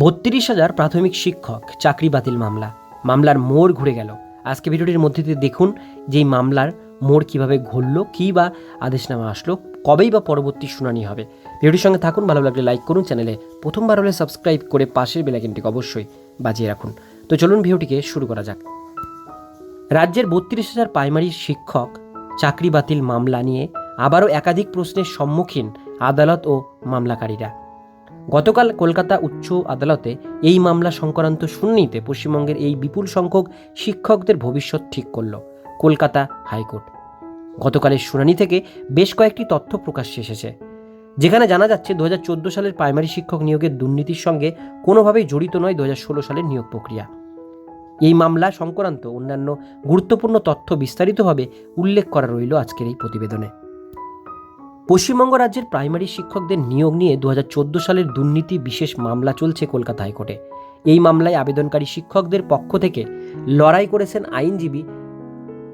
বত্রিশ হাজার প্রাথমিক শিক্ষক, চাকরি বাতিল মামলা। মামলার মোড় ঘুরে গেল। আজকে ভিডিওটির মধ্যে দিয়ে দেখুন যে এই মামলার মোড় কীভাবে ঘুরলো, কী বা আদেশনামা আসলো, কবেই বা পরবর্তী শুনানি হবে। ভিডিওটির সঙ্গে থাকুন, ভালো লাগলে লাইক করুন চ্যানেলে প্রথমবার হলে সাবস্ক্রাইব করে পাশের বেলাইকনটিকে অবশ্যই বাজিয়ে রাখুন। তো চলুন ভিডিওটিকে শুরু করা যাক। রাজ্যের বত্রিশ হাজার প্রাইমারি শিক্ষক, চাকরি বাতিল মামলা নিয়ে আবারও একাধিক প্রশ্নের সম্মুখীন আদালত ও মামলাকারীরা। গতকাল কলকাতা উচ্চ আদালতে এই মামলা সংক্রান্ত শুনানিতে পশ্চিমবঙ্গের এই বিপুল সংখ্যক শিক্ষকদের ভবিষ্যৎ ঠিক করল কলকাতা হাইকোর্ট। গতকালের শুনানি থেকে বেশ কয়েকটি তথ্য প্রকাশ্যে এসেছে। যেখানে জানা যাচ্ছে দু হাজার চোদ্দ সালের প্রাইমারি শিক্ষক নিয়োগের দুর্নীতির সঙ্গে কোনোভাবেই জড়িত নয় দু সালের নিয়োগ প্রক্রিয়া। এই মামলা সংক্রান্ত অন্যান্য গুরুত্বপূর্ণ তথ্য বিস্তারিতভাবে উল্লেখ করা রইল আজকের এই প্রতিবেদনে। পশ্চিমবঙ্গ রাজ্যের প্রাইমারি শিক্ষকদের নিয়োগ নিয়ে দু হাজার চোদ্দ সালের দুর্নীতি বিশেষ মামলা চলছে কলকাতা হাইকোর্টে। এই মামলায় আবেদনকারী শিক্ষকদের পক্ষ থেকে লড়াই করেছেন আইনজীবী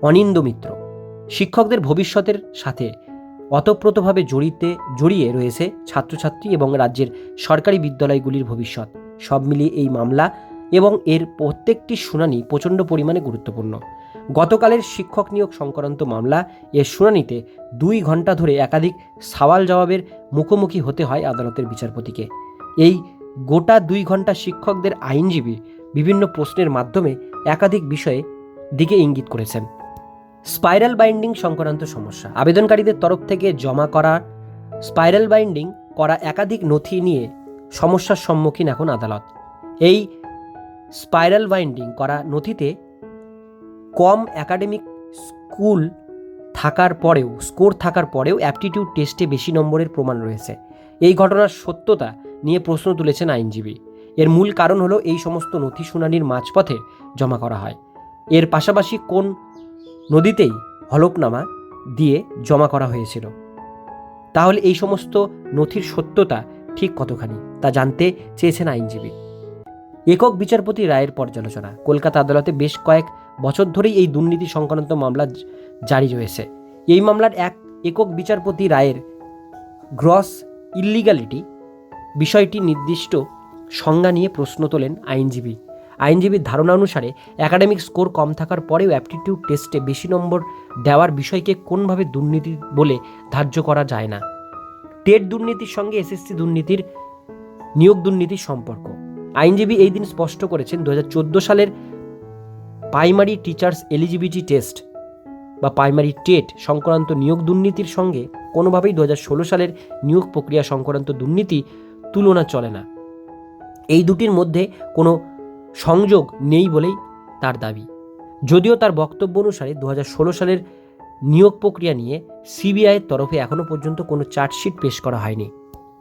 অনিন্দ মিত্র। শিক্ষকদের ভবিষ্যতের সাথে অতপ্রতভাবে জড়িতে, জড়িয়ে রয়েছে ছাত্রছাত্রী এবং রাজ্যের সরকারি বিদ্যালয়গুলির ভবিষ্যৎ। সব মিলিয়ে এই মামলা এবং এর প্রত্যেকটি শুনানি প্রচণ্ড পরিমাণে গুরুত্বপূর্ণ। গতকালের শিক্ষক নিয়োগ সংক্রান্ত মামলা এর শুনানিতে দুই ঘণ্টা ধরে একাধিক সওয়াল জবাবের মুখোমুখি হতে হয় আদালতের বিচারপতিকে। এই গোটা দুই ঘণ্টা শিক্ষকদের আইনজীবী বিভিন্ন প্রশ্নের মাধ্যমে একাধিক বিষয়ে দিকে ইঙ্গিত করেছেন। স্পাইরাল বাইন্ডিং সংক্রান্ত সমস্যা। আবেদনকারীদের তরফ থেকে জমা করা, স্পাইরাল বাইন্ডিং করা একাধিক নথি নিয়ে সমস্যার সম্মুখীন এখন আদালত। এই স্পাইরাল বাইন্ডিং করা নথিতে কম একাডেমিক স্কুল থাকার পরেও স্কোর থাকার পরেও অ্যাপটিটিউড টেস্টে বেশি নম্বরের প্রমাণ রয়েছে। এই ঘটনার সত্যতা নিয়ে প্রশ্ন তুলেছেন আইনজীবী। এর মূল কারণ হলো এই সমস্ত নথি শুনানির মাঝপথে জমা করা হয়। এর পাশাপাশি কোন নদীতেই হলফনামা দিয়ে জমা করা হয়েছিল? তাহলে এই সমস্ত নথির সত্যতা ঠিক কতখানি, তা জানতে চেয়েছেন আইনজীবী। একক বিচারপতি রায়ের পর্যালোচনা। কলকাতা আদালতে বেশ কয়েক বছর ধরেই এই দুর্নীতি সংক্রান্ত মামলা জারি রয়েছে। এই মামলার এক একক বিচারপতি রায়ের গ্রস ইল্লিগালিটি বিষয়টি নির্দিষ্ট সংজ্ঞা নিয়ে প্রশ্ন তোলেন আইনজীবী। আইনজীবীর ধারণা অনুসারে একাডেমিক স্কোর কম থাকার পরেও অ্যাপটিটিউড টেস্টে বেশি নম্বর দেওয়ার বিষয়কে কোনভাবে দুর্নীতি বলে ধার্য করা যায় না। টেট দুর্নীতির সঙ্গে এসএসসি দুর্নীতির নিয়োগ দুর্নীতির সম্পর্ক। আইনজীবী এই দিন স্পষ্ট করেছেন দু হাজার চোদ্দ সালের প্রাইমারি টিচার্স এলিজিবিলিটি টেস্ট বা প্রাইমারি টেট সংক্রান্ত নিয়োগ দুর্নীতির সঙ্গে কোনোভাবেই দু হাজার ষোলো সালের নিয়োগ প্রক্রিয়া সংক্রান্ত দুর্নীতি তুলনা চলে না। এই দুটির মধ্যে কোনো সংযোগ নেই বলেই তার দাবি। যদিও তার বক্তব্য অনুসারে দু হাজার ষোলো সালের নিয়োগ প্রক্রিয়া নিয়ে সিবিআইয়ের তরফে এখনও পর্যন্ত কোনো চার্জশিট পেশ করা হয়নি।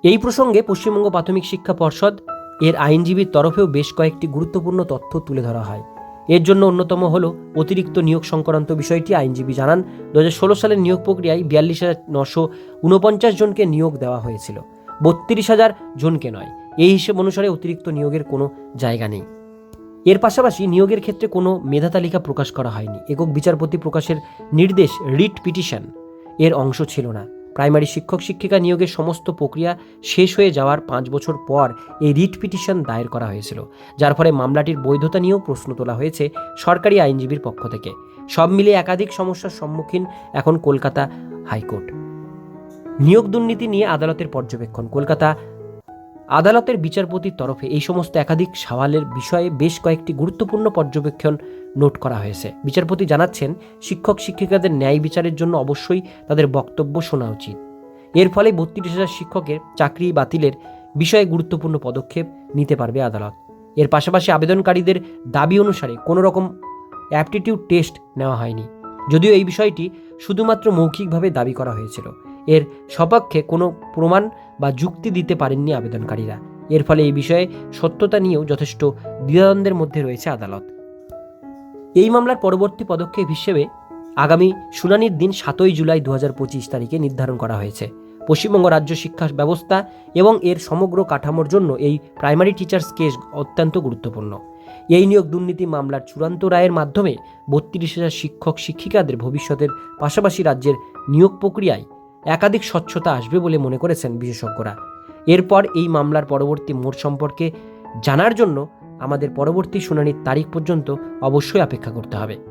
এই প্রসঙ্গে পশ্চিমবঙ্গ প্রাথমিক শিক্ষা পর্ষদ এর আইনজীবীর তরফেও বেশ কয়েকটি গুরুত্বপূর্ণ তথ্য তুলে ধরা হয়। এর জন্য অন্যতম হল অতিরিক্ত নিয়োগ সংক্রান্ত বিষয়টি আইনজীবী জানান। দু হাজার ষোলো সালের নিয়োগ প্রক্রিয়ায় বিয়াল্লিশ হাজার নশো উনপঞ্চাশ জনকে নিয়োগ দেওয়া হয়েছিল। বত্রিশ হাজার জনকে নয়। এই হিসেব অনুসারে অতিরিক্ত নিয়োগের কোনো জায়গা নেই। এর পাশাপাশি নিয়োগের ক্ষেত্রে কোনো মেধা তালিকা প্রকাশ করা হয়নি। একক বিচারপতি প্রকাশের নির্দেশ রিট পিটিশন এর অংশ ছিল না। প্রাইমারি শিক্ষক শিক্ষিকা নিয়োগের সমস্ত প্রক্রিয়া শেষ হয়ে যাওয়ার পাঁচ বছর পর এই রিট পিটিশন দায়ের করা হয়েছিল, যার ফলে মামলাটির বৈধতা নিয়েও প্রশ্ন তোলা হয়েছে সরকারি আইনজীবীর পক্ষ থেকে। সব মিলিয়ে একাধিক সমস্যার সম্মুখীন এখন কলকাতা হাইকোর্ট। নিয়োগ দুর্নীতি নিয়ে আদালতের পর্যবেক্ষণ। কলকাতা আদালতের বিচারপতির তরফে এই সমস্ত একাধিক সওয়ালের বিষয়ে বেশ কয়েকটি গুরুত্বপূর্ণ পর্যবেক্ষণ নোট করা হয়েছে। বিচারপতি জানাচ্ছেন, শিক্ষক শিক্ষিকাদের ন্যায় বিচারের জন্য অবশ্যই তাদের বক্তব্য শোনা উচিত। এর ফলে বত্রিশ হাজার শিক্ষকের চাকরি বাতিলের বিষয়ে গুরুত্বপূর্ণ পদক্ষেপ নিতে পারবে আদালত। এর পাশাপাশি আবেদনকারীদের দাবি অনুসারে কোনো রকম অ্যাপটিটিউড টেস্ট নেওয়া হয়নি। যদিও এই বিষয়টি শুধুমাত্র মৌখিকভাবে দাবি করা হয়েছিল। এর সপক্ষে কোনো প্রমাণ বা যুক্তি দিতে পারেননি আবেদনকারীরা। এর ফলে এই বিষয়ে সত্যতা নিয়েও যথেষ্ট দ্বিধাদ্বন্দ্বের মধ্যে রয়েছে আদালত। এই মামলার পরবর্তী পদক্ষেপ হিসেবে আগামী শুনানির দিন সাতই জুলাই দু হাজার পঁচিশ তারিখে নির্ধারণ করা হয়েছে। পশ্চিমবঙ্গ রাজ্য শিক্ষা ব্যবস্থা এবং এর সমগ্র কাঠামোর জন্য এই প্রাইমারি টিচার্স কেস অত্যন্ত গুরুত্বপূর্ণ। এই নিয়োগ দুর্নীতি মামলার চূড়ান্ত রায়ের মাধ্যমে বত্রিশ হাজার শিক্ষক শিক্ষিকাদের ভবিষ্যতের পাশাপাশি রাজ্যের নিয়োগ প্রক্রিয়ায় একাধিক স্বচ্ছতা আসবে বলে মনে করেছেন বিশেষজ্ঞরা। এরপর এই মামলার পরবর্তী মোড় সম্পর্কে জানার জন্য আমাদের পরবর্তী শুনানির তারিখ পর্যন্ত অবশ্যই অপেক্ষা করতে হবে।